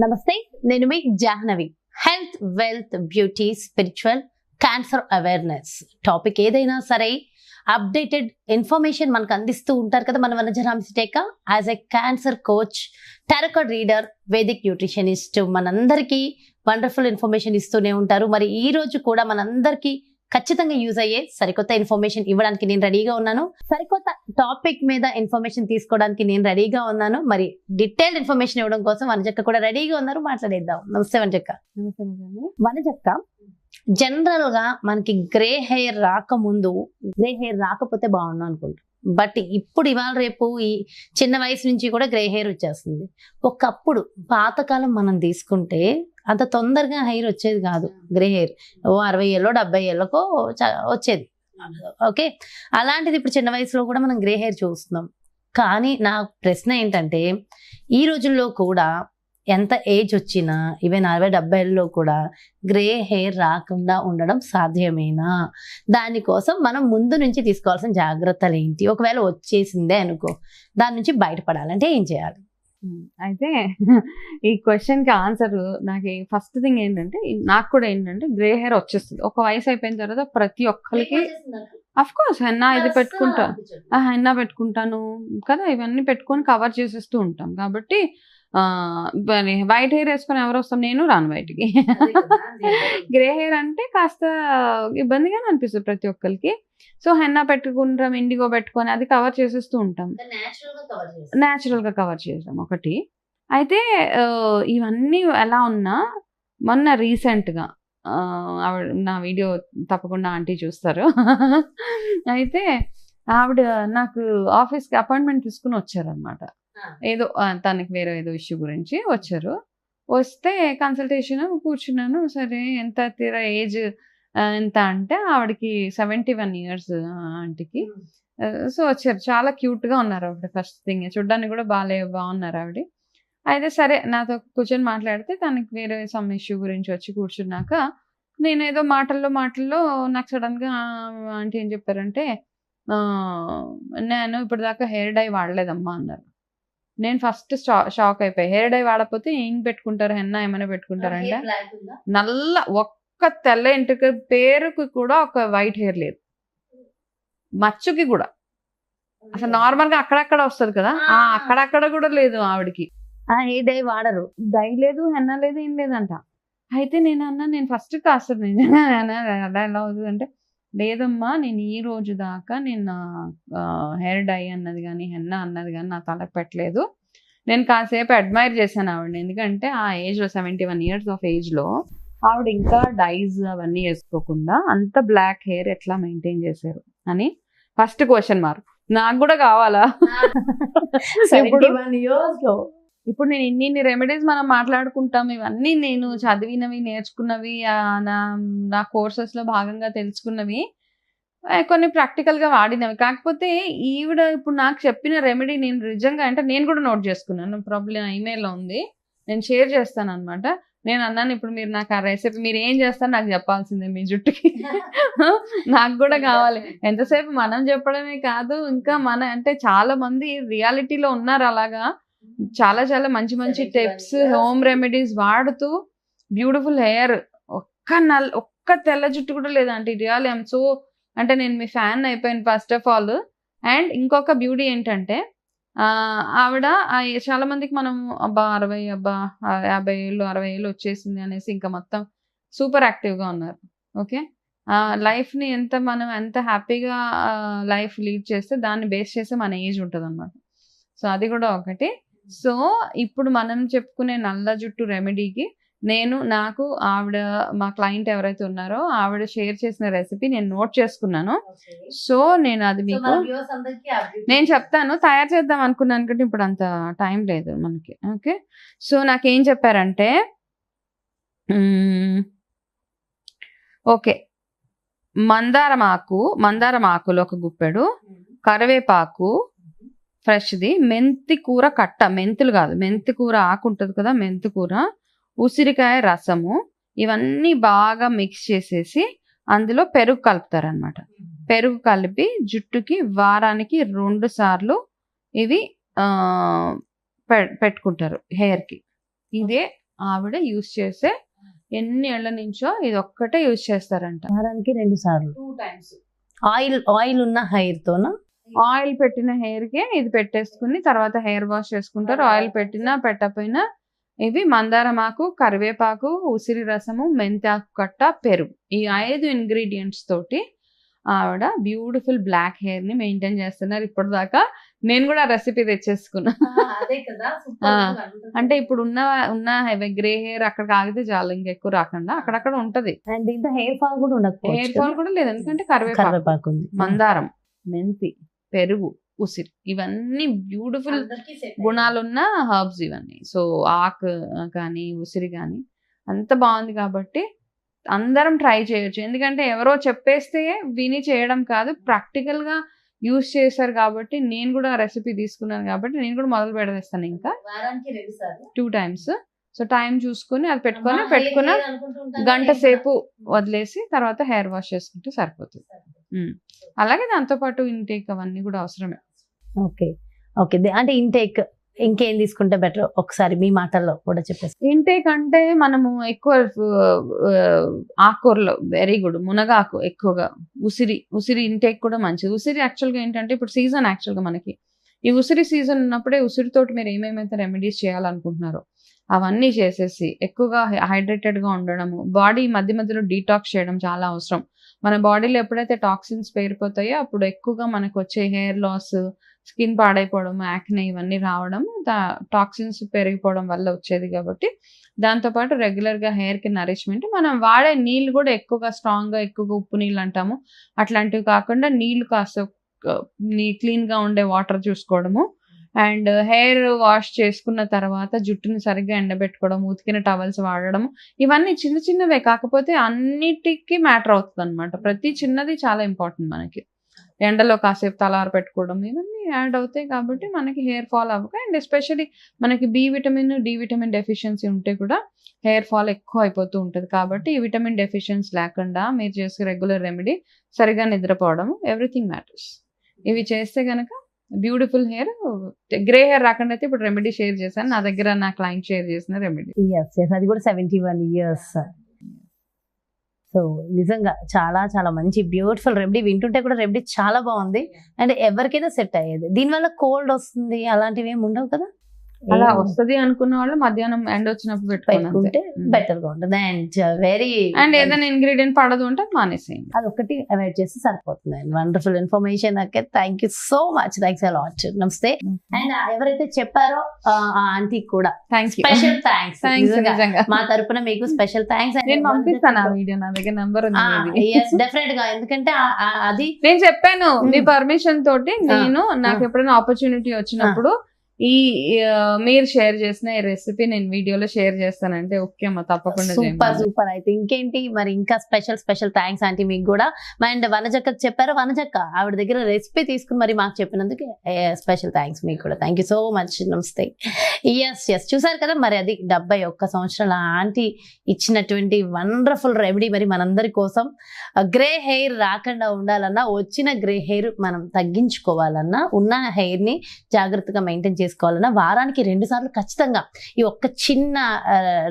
నమస్తే నేను మీ Jahnavi. Health wealth beauty spiritual cancer awareness topic ఏదైనా సరే అప్డేటెడ్ ఇన్ఫర్మేషన్ మనకు అందిస్తూ ఉంటారు కదా మన వనజరాంశిటేక as a cancer coach tarot card reader Vedic nutritionist మనందరికీ వండర్ఫుల్ ఇన్ఫర్మేషన్ ఇస్తూనే ఉంటారు. మరి ఈ రోజు కూడా మనందరికీ ఖచ్చితంగా యూజ్ అయ్యే సరికొత్త ఇన్ఫర్మేషన్ ఇవ్వడానికి నేను రెడీగా ఉన్నాను. సరికొత్త టాపిక్ మీద ఇన్ఫర్మేషన్ తీసుకోవడానికి నేను రెడీగా ఉన్నాను. మరి డీటెయిల్డ్ ఇన్ఫర్మేషన్ ఇవ్వడం కోసం వనజక్క కూడా రెడీగా ఉన్నారు. మాట్లాడేద్దాం. నమస్తే వనజక్క. వనజక్క. జనరల్గా మనకి గ్రే హెయిర్ రాకముందు గ్రే హెయిర్ రాకపోతే బాగుండు అనుకుంటాం బట్ ఇప్పుడు ఇవాళ రేపు ఈ చిన్న వయసు నుంచి కూడా గ్రే హెయిర్ వచ్చేస్తుంది. ఒకప్పుడు పాతకాలం మనం తీసుకుంటే అంత తొందరగా హెయిర్ వచ్చేది కాదు. గ్రే హెయిర్ ఓ అరవై ఏళ్ళో డెబ్బై ఏళ్ళకో వచ్చేది. ఓకే? అలాంటిది ఇప్పుడు చిన్న వయసులో కూడా మనం గ్రే హెయిర్ చూస్తున్నాం. కానీ నా ప్రశ్న ఏంటంటే ఈ రోజుల్లో కూడా ఎంత ఏజ్ వచ్చినా ఈవెన్ అరవై డెబ్బైల్లో కూడా గ్రే హెయిర్ రాకుండా ఉండడం సాధ్యమేనా? దానికోసం మనం ముందు నుంచి తీసుకోవాల్సిన జాగ్రత్తలు ఏంటి? ఒకవేళ వచ్చేసిందే అనుకో దాని నుంచి బయటపడాలంటే ఏం చేయాలి? అయితే ఈ క్వశ్చన్కి ఆన్సర్ నాకు ఫస్ట్ థింగ్ ఏంటంటే నాకు కూడా ఏంటంటే గ్రే హెయిర్ వచ్చేస్తుంది. ఒక వయసు అయిపోయిన తర్వాత ప్రతి ఒక్కరికి అఫ్ కోర్స్ హెన్నా ఇది పెట్టుకుంటా. హెన్నా పెట్టుకుంటాను. కదా ఇవన్నీ పెట్టుకొని కవర్ చేసేస్తూ ఉంటాం. కాబట్టి వైట్ హెయిర్ వేసుకొని ఎవరు వస్తాం? నేను రాను బయటికి. గ్రే హెయిర్ అంటే కాస్త ఇబ్బందిగానే అనిపిస్తుంది ప్రతి ఒక్కరికి. సో హెన్నా పెట్టుకుంటాం ఇండిగో పెట్టుకొని అది కవర్ చేసేస్తూ ఉంటాం. న్యాచురల్గా కవర్ చేసాం ఒకటి. అయితే ఇవన్నీ ఎలా ఉన్నా మొన్న రీసెంట్గా ఆవిడ నా వీడియో తప్పకుండా ఆంటీ చూస్తారు. అయితే ఆవిడ నాకు ఆఫీస్కి అపాయింట్మెంట్ తీసుకుని వచ్చారనమాట ఏదో తనకి వేరే ఏదో ఇష్యూ గురించి వచ్చారు. వస్తే కన్సల్టేషన్ కూర్చున్నాను. సరే ఎంత తీరా ఏజ్ ఎంత అంటే ఆవిడకి సెవెంటీ వన్ ఇయర్స్ ఆంటీకి. సో వచ్చారు. చాలా క్యూట్గా ఉన్నారు ఆవిడ ఫస్ట్ థింగ్ చూడడానికి కూడా బాగాలే బాగున్నారు ఆవిడ. అయితే సరే నాతో కూర్చొని మాట్లాడితే తనకి వేరే సమ్ ఇష్యూ గురించి వచ్చి కూర్చున్నాక నేను ఏదో మాటల్లో మాటల్లో నాకు సడన్గా ఆంటీ ఏం చెప్పారంటే "ఆ, నేను ఇప్పుడు దాకా హెయిర్ డై వాడలేదమ్మా అన్నారు. నేను ఫస్ట్ షాక్ అయిపోయి హెయిర్ డై వాడకపోతే ఏం పెట్టుకుంటారు హెన్నా ఏమైనా పెట్టుకుంటారంటే నల్ల ఒక్క తెల్ల ఇంటికి పేరుకి కూడా ఒక వైట్ హెయిర్ లేదు మచ్చుకి కూడా అసలు నార్మల్గా అక్కడక్కడ వస్తుంది కదా ఆ అక్కడక్కడ కూడా లేదు ఆవిడకి ఆ హెయిర్ డై వాడరు డై లేదు హెన్న లేదు ఏం లేదంట అయితే నేను అన్నా నేను ఫస్ట్ కాస్త నిజంగా అలా ఎలా అవుతుంది అంటే లేదమ్మా నేను ఈ రోజు దాకా నేను నా హెయిర్ డై అన్నది కానీ హెన్న అన్నది కానీ నా తలకు పెట్టలేదు. నేను కాసేపు అడ్మైర్ చేశాను ఆవిడని. ఎందుకంటే ఆ ఏజ్లో సెవెంటీ వన్ ఇయర్స్ ఆఫ్ ఏజ్లో ఆవిడ ఇంకా డైస్ అవన్నీ వేసుకోకుండా అంత బ్లాక్ హెయిర్ ఎట్లా మెయింటైన్ చేశారు అని ఫస్ట్ క్వశ్చన్ మార్క్. నాకు కూడా కావాలా? సెవెంటీ వన్ ఇయర్స్లో. ఇప్పుడు నేను ఇన్ని ఇన్ని రెమెడీస్ మనం మాట్లాడుకుంటాం ఇవన్నీ నేను చదివినవి నేర్చుకున్నవి నా నా కోర్సెస్లో భాగంగా తెలుసుకున్నవి కొన్ని ప్రాక్టికల్గా వాడినవి. కాకపోతే ఈవిడ ఇప్పుడు నాకు చెప్పిన రెమెడీ నేను నిజంగా అంటే నేను కూడా నోట్ చేసుకున్నాను. ప్రాబ్లం ఈమెయిల్లో ఉంది. నేను షేర్ చేస్తాను అనమాట నేను అన్నాను ఇప్పుడు మీరు నాకు ఆ రెసిపీ మీరు ఏం చేస్తారు నాకు చెప్పాల్సిందే మీ జుట్టుకి. నాకు కూడా కావాలి. ఎంతసేపు మనం చెప్పడమే కాదు ఇంకా మన అంటే చాలా మంది రియాలిటీలో ఉన్నారు అలాగా. చాలా చాలా మంచి మంచి టిప్స్ హోమ్ రెమెడీస్ వాడుతూ బ్యూటిఫుల్ హెయిర్ ఒక్క నల్ ఒక్క తెల్ల జుట్టు కూడా లేదంటే రియల్ ఐమ్ సో అంటే నేను మీ ఫ్యాన్ అయిపోయాను ఫస్ట్ ఆఫ్ ఆల్ అండ్ ఇంకొక బ్యూటీ ఏంటంటే ఆవిడ చాలా మందికి మనం అబ్బా అరవై అబ్బా యాభై ఏళ్ళు అరవై ఏళ్ళు వచ్చేసింది అనేసి ఇంకా మొత్తం సూపర్ యాక్టివ్గా ఉన్నారు. ఓకే లైఫ్ని ఎంత మనం ఎంత హ్యాపీగా లైఫ్ లీడ్ చేస్తే దాన్ని బేస్ చేస్తే మన ఏజ్ ఉంటుంది అనమాట సో అది కూడా ఒకటి. సో ఇప్పుడు మనం చెప్పుకునే నల్ల జుట్టు రెమెడీకి నేను నాకు ఆవిడ మా క్లయింట్ ఎవరైతే ఉన్నారో ఆవిడ షేర్ చేసిన రెసిపీ నేను నోట్ చేసుకున్నాను. సో నేను అది మీకు నేను చెప్తాను. తయారు చేద్దాం అనుకున్నాను అనుకుంటే ఇప్పుడు అంత టైం లేదు మనకి. ఓకే? సో నాకేం చెప్పారంటే ఓకే. మందారం ఆకు మందారం ఆకులు ఒక గుప్పెడు కరివేపాకు ఫ్రెష్ది. మెంతి కూర కట్ట. మెంతులు కాదు. మెంతి కూర ఆకు ఉంటుంది కదా మెంతి కూర. ఉసిరికాయ రసము. ఇవన్నీ బాగా మిక్స్ చేసేసి అందులో పెరుగు కలుపుతారనమాట పెరుగు కలిపి జుట్టుకి వారానికి రెండు సార్లు ఇవి పెట్టుకుంటారు హెయిర్కి. ఇదే ఆవిడ యూస్ చేసే ఎన్ని ఏళ్ళ నుంచో ఇది ఒక్కటే యూస్ చేస్తారంట. వారానికి రెండు సార్లు. Two times. ఆయిల్ ఆయిల్ ఉన్న హెయిర్ తోనా ఆయిల్ పెట్టిన హెయిర్కి ఇది పెట్టేసుకుని తర్వాత హెయిర్ వాష్ చేసుకుంటారు. ఆయిల్ పెట్టినా పెట్టకపోయినా ఇవి మందారమాకు కరివేపాకు ఉసిరి రసము మెంతాకు కట్ట పెరుగు ఈ ఐదు ఇంగ్రీడియంట్స్ తోటి ఆవిడ బ్యూటిఫుల్ బ్లాక్ హెయిర్ని మెయింటైన్ చేస్తున్నారు. ఇప్పటిదాకా నేను కూడా రెసిపీ తెచ్చేసుకున్నా. అంటే ఇప్పుడు ఉన్న ఉన్న గ్రే హెయిర్ అక్కడికి ఆగితే చాలు ఇంకెక్కువ రాకుండా అక్కడక్కడ ఉంటది. అండ్ హెయిర్ ఫాల్ కూడా హెయిర్ ఉండకపోవచ్చు ఫాల్ కూడా లేదు. ఎందుకంటే కరివేపాకు. మందారం మెంతి. పెరుగు ఉసిరి ఇవన్నీ బ్యూటిఫుల్ గుణాలున్న హర్బ్స్ ఇవన్నీ. సో ఆకు కానీ ఉసిరి కానీ అంత బాగుంది కాబట్టి అందరం ట్రై చేయొచ్చు. ఎందుకంటే ఎవరో చెప్పేస్తే విని చేయడం కాదు ప్రాక్టికల్గా యూస్ చేశారు కాబట్టి నేను కూడా రెసిపీ తీసుకున్నాను కాబట్టి నేను కూడా మొదలు పెడేస్తాను ఇంకా. టూ టైమ్స్ సో టైం చూసుకొని అది పెట్టుకొని పెట్టుకున్న గంట సేపు వదిలేసి తర్వాత హెయిర్ వాష్ చేసుకుంటే సరిపోతుంది. అలాగే దాంతో పాటు ఇంటేక్ అవన్నీ కూడా అవసరమే. ఓకే. ఓకే. అంటే ఇంటేక్ ఇంకేం తీసుకుంటే బెటర్ ఒకసారి మీ మాటల్లో కూడా చెప్పేసి. ఇంటేక్ అంటే మనము ఎక్కువ ఆ, ఆకుకూరలు వెరీ గుడ్ మునగాకు ఎక్కువగా. ఉసిరి ఉసిరి ఇంటేక్ కూడా మంచిది. ఉసిరి యాక్చువల్గా ఏంటంటే ఇప్పుడు సీజన్ యాక్చువల్గా మనకి. ఈ ఉసిరి సీజన్ ఉన్నప్పుడే ఉసిరితోటి మీరు ఏమేమైతే రెమెడీస్ చేయాలనుకుంటున్నారో అవన్నీ చేసేసి ఎక్కువగా హైడ్రేటెడ్గా ఉండడము బాడీ మధ్య మధ్యలో డీటాక్స్ చేయడం చాలా అవసరం. మన బాడీలో ఎప్పుడైతే టాక్సిన్స్ పేరిపోతాయో అప్పుడు ఎక్కువగా మనకు వచ్చే హెయిర్ లాస్ స్కిన్ పాడైపోవడం యాక్నే ఇవన్నీ రావడం టాక్సిన్స్ పెరిగిపోవడం వల్ల వచ్చేది కాబట్టి దాంతోపాటు రెగ్యులర్గా హెయిర్కి నరిష్మెంట్. మనం వాడే నీళ్ళు కూడా ఎక్కువగా స్ట్రాంగ్గా ఎక్కువగా ఉప్పు నీళ్ళు అంటాము. అట్లాంటివి కాకుండా నీళ్ళు కాస్త నీ క్లీన్గా ఉండే వాటర్ చూసుకోవడము. అండ్ హెయిర్ వాష్ చేసుకున్న తర్వాత జుట్టుని సరిగ్గా ఎండబెట్టుకోవడం ఉతికిన టవల్స్ వాడడం ఇవన్నీ చిన్న చిన్నవే. కాకపోతే అన్నిటికీ మ్యాటర్ అవుతుంది అనమాట ప్రతి చిన్నది చాలా ఇంపార్టెంట్ మనకి. ఎండలో కాసేపు తలారు పెట్టుకోవడం ఇవన్నీ యాడ్ అవుతాయి కాబట్టి మనకి హెయిర్ ఫాల్ అవ్వక అండ్ ఎస్పెషలీ మనకి B vitamin D vitamin deficiency ఉంటే కూడా హెయిర్ ఫాల్ ఎక్కువ అయిపోతూ ఉంటుంది. కాబట్టి ఈ విటమిన్ డెఫిషియన్స్ లేకుండా మీరు చేసే రెగ్యులర్ రెమెడీ సరిగా నిద్రపోవడం ఎవ్రీథింగ్ మ్యాటర్స్. ఇవి చేస్తే కనుక బ్యూటిఫుల్ హెయిర్ గ్రే హెయిర్ రాకుండా అయితే ఇప్పుడు రెమెడీ షేర్ చేశాను. నా దగ్గర నా క్లయింట్ షేర్ చేసిన రెమెడీ. ఎస్ ఎస్ అది కూడా సెవెంటీ వన్ ఇయర్స్ సో నిజంగా చాలా చాలా మంచి బ్యూటిఫుల్ రెమెడీ వింటుంటే కూడా రెమెడీ చాలా బాగుంది. అండ్ ఎవరికైనా సెట్ అయ్యేది. దీనివల్ల కోల్డ్ వస్తుంది అలాంటివి ఏమి ఉండవు కదా? అలా వస్తది అనుకున్న వాళ్ళు మధ్యాహ్నం ఎండ్ వచ్చినప్పుడు పెట్టుకుంటే Mm. బెటర్గా ఉంటుంది. అండ్ వెరీ అండ్ ఏదైనా ఇంగ్రీడియంట్ పడదు అంటే మానేసేయండి. అదొకటి అవాయిడ్ చేస్తే సరిపోతుంది and wonderful information okay thank you so much thanks a lot నమస్తే అండ్ ఎవరైతే చెప్పారో ఆ ఆంటీ కూడా thank you special thanks thanks మా తరపున మీకు స్పెషల్ థ్యాంక్స్ నేను పంపిస్తాను ఆ వీడియో నా దగ్గర నంబర్ ఉంది. డెఫినెట్గా. ఎందుకంటే అది నేను చెప్పాను మీ Mm. పర్మిషన్ తోటి నేను నాకు ఆ. ఎప్పుడైనా ఆపర్చునిటీ వచ్చినప్పుడు ఈ మీరు షేర్ చేసిన ఈ రెసిపీ నేను వీడియోలో షేర్ చేస్తానంటే ఓకే అమ్మా తప్పకుండా సూపర్. సూపర్ అయితే ఇంకేంటి? మరి ఇంకా స్పెషల్ స్పెషల్ థ్యాంక్స్ ఆంటీ మీకు కూడా. అండ్ వనజక్క చెప్పారు? వనజక్క ఆవిడ దగ్గర రెసిపీ తీసుకుని మరి మాకు చెప్పినందుకు స్పెషల్ థ్యాంక్స్ మీకు కూడా. థ్యాంక్ యూ సో మచ్ నమస్తే ఎస్ ఎస్ చూసారు కదా మరి అది డెబ్బై ఒక్క సంవత్సరాల ఆంటీ ఇచ్చినటువంటి వండర్ఫుల్ రెమెడీ మరి మనందరి కోసం. గ్రే హెయిర్ రాకుండా ఉండాలన్నా వచ్చిన గ్రే హెయిర్ మనం తగ్గించుకోవాలన్నా ఉన్న హెయిర్ని జాగ్రత్తగా మెయింటైన్ చేసుకోవాలన్నా వారానికి రెండు సార్లు ఖచ్చితంగా ఈ ఒక్క చిన్న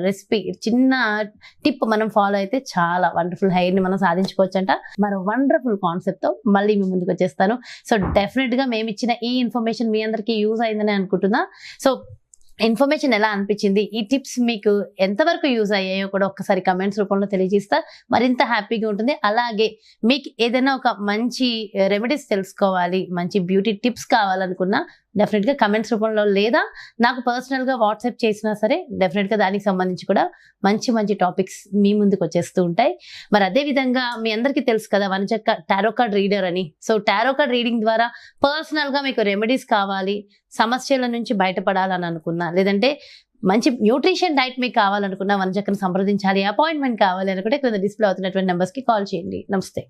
రెసిపీ చిన్న టిప్ మనం ఫాలో అయితే చాలా వండర్ఫుల్ హెయిర్ని మనం సాధించుకోవచ్చు అంట మరో వండర్ఫుల్ కాన్సెప్ట్తో మళ్ళీ మీ ముందుకు వచ్చేస్తాను. సో డెఫినెట్గా మేము ఇచ్చిన ఈ ఇన్ఫర్మేషన్ మీ అందరికీ యూజ్ అయిందని అనుకుంటున్నా. సో ఇన్ఫర్మేషన్ ఎలా అనిపించింది? ఈ టిప్స్ మీకు ఎంతవరకు యూజ్ అయ్యాయో కూడా ఒక్కసారి కమెంట్స్ రూపంలో తెలియజేస్తా. మరింత హ్యాపీగా ఉంటుంది. అలాగే మీకు ఏదైనా ఒక మంచి రెమెడీస్ తెలుసుకోవాలి మంచి బ్యూటీ టిప్స్ కావాలనుకున్నా డెఫినెట్గా కమెంట్స్ రూపంలో లేదా నాకు పర్సనల్గా వాట్సాప్ చేసినా సరే డెఫినెట్గా దానికి సంబంధించి కూడా మంచి మంచి టాపిక్స్ మీ ముందుకు వచ్చేస్తూ ఉంటాయి. మరి అదే విధంగా మీ అందరికీ తెలుసు కదా వనచక్క టారో కార్డ్ రీడర్ అని. సో టారో కార్డ్ రీడింగ్ ద్వారా పర్సనల్గా మీకు రెమెడీస్ కావాలి సమస్యల నుంచి బయటపడాలని అనుకున్నా. లేదంటే మంచి న్యూట్రిషన్ డైట్ మీకు కావాలనుకున్నా వనచక్కను సంప్రదించాలి అపాయింట్మెంట్ కావాలి అనుకుంటే క్రింద డిస్ప్లే అవుతున్నటువంటి నెంబర్స్కి కాల్ చేయండి. నమస్తే.